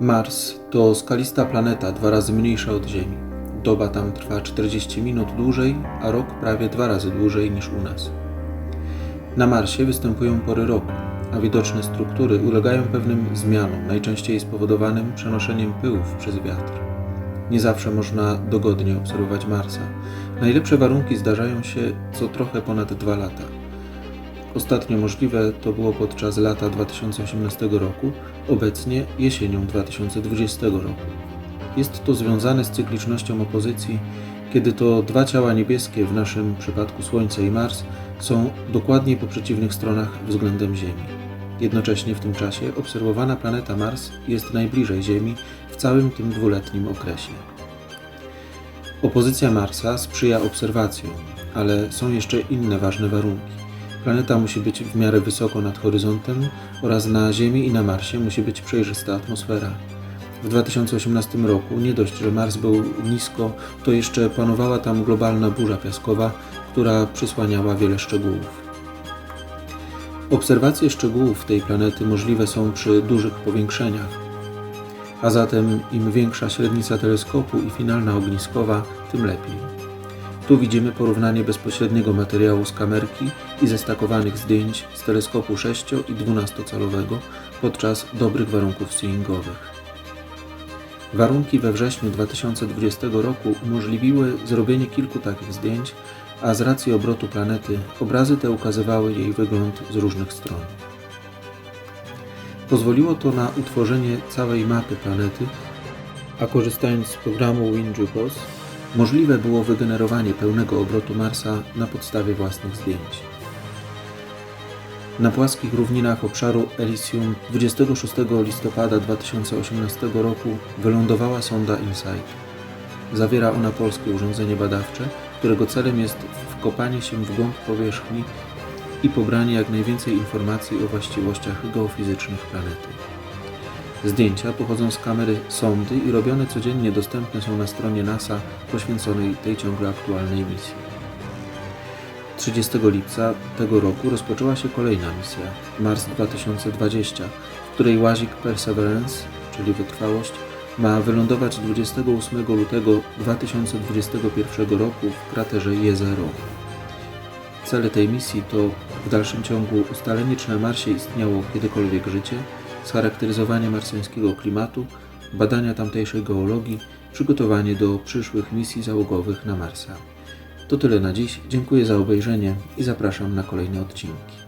Mars to skalista planeta dwa razy mniejsza od Ziemi. Doba tam trwa 40 minut dłużej, a rok prawie dwa razy dłużej niż u nas. Na Marsie występują pory roku, a widoczne struktury ulegają pewnym zmianom, najczęściej spowodowanym przenoszeniem pyłów przez wiatr. Nie zawsze można dogodnie obserwować Marsa. Najlepsze warunki zdarzają się co trochę ponad dwa lata. Ostatnio możliwe to było podczas lata 2018 roku, obecnie jesienią 2020 roku. Jest to związane z cyklicznością opozycji, kiedy to dwa ciała niebieskie, w naszym przypadku Słońce i Mars, są dokładnie po przeciwnych stronach względem Ziemi. Jednocześnie w tym czasie obserwowana planeta Mars jest najbliżej Ziemi w całym tym dwuletnim okresie. Opozycja Marsa sprzyja obserwacjom, ale są jeszcze inne ważne warunki. Planeta musi być w miarę wysoko nad horyzontem oraz na Ziemi i na Marsie musi być przejrzysta atmosfera. W 2018 roku nie dość, że Mars był nisko, to jeszcze panowała tam globalna burza piaskowa, która przysłaniała wiele szczegółów. Obserwacje szczegółów tej planety możliwe są przy dużych powiększeniach, a zatem im większa średnica teleskopu i finalna ogniskowa, tym lepiej. Tu widzimy porównanie bezpośredniego materiału z kamerki i zestakowanych zdjęć z teleskopu 6 i 12-calowego podczas dobrych warunków seeingowych. Warunki we wrześniu 2020 roku umożliwiły zrobienie kilku takich zdjęć, a z racji obrotu planety obrazy te ukazywały jej wygląd z różnych stron. Pozwoliło to na utworzenie całej mapy planety, a korzystając z programu WinJupos możliwe było wygenerowanie pełnego obrotu Marsa na podstawie własnych zdjęć. Na płaskich równinach obszaru Elysium 26 listopada 2018 roku wylądowała sonda InSight. Zawiera ona polskie urządzenie badawcze, którego celem jest wkopanie się w głąb powierzchni i pobranie jak najwięcej informacji o właściwościach geofizycznych planety. Zdjęcia pochodzą z kamery sondy i robione codziennie dostępne są na stronie NASA poświęconej tej ciągle aktualnej misji. 30 lipca tego roku rozpoczęła się kolejna misja Mars 2020, w której łazik Perseverance, czyli wytrwałość, ma wylądować 28 lutego 2021 roku w kraterze Jezero. Cele tej misji to w dalszym ciągu ustalenie, czy na Marsie istniało kiedykolwiek życie, scharakteryzowanie marsjańskiego klimatu, badania tamtejszej geologii, przygotowanie do przyszłych misji załogowych na Marsa. To tyle na dziś. Dziękuję za obejrzenie i zapraszam na kolejne odcinki.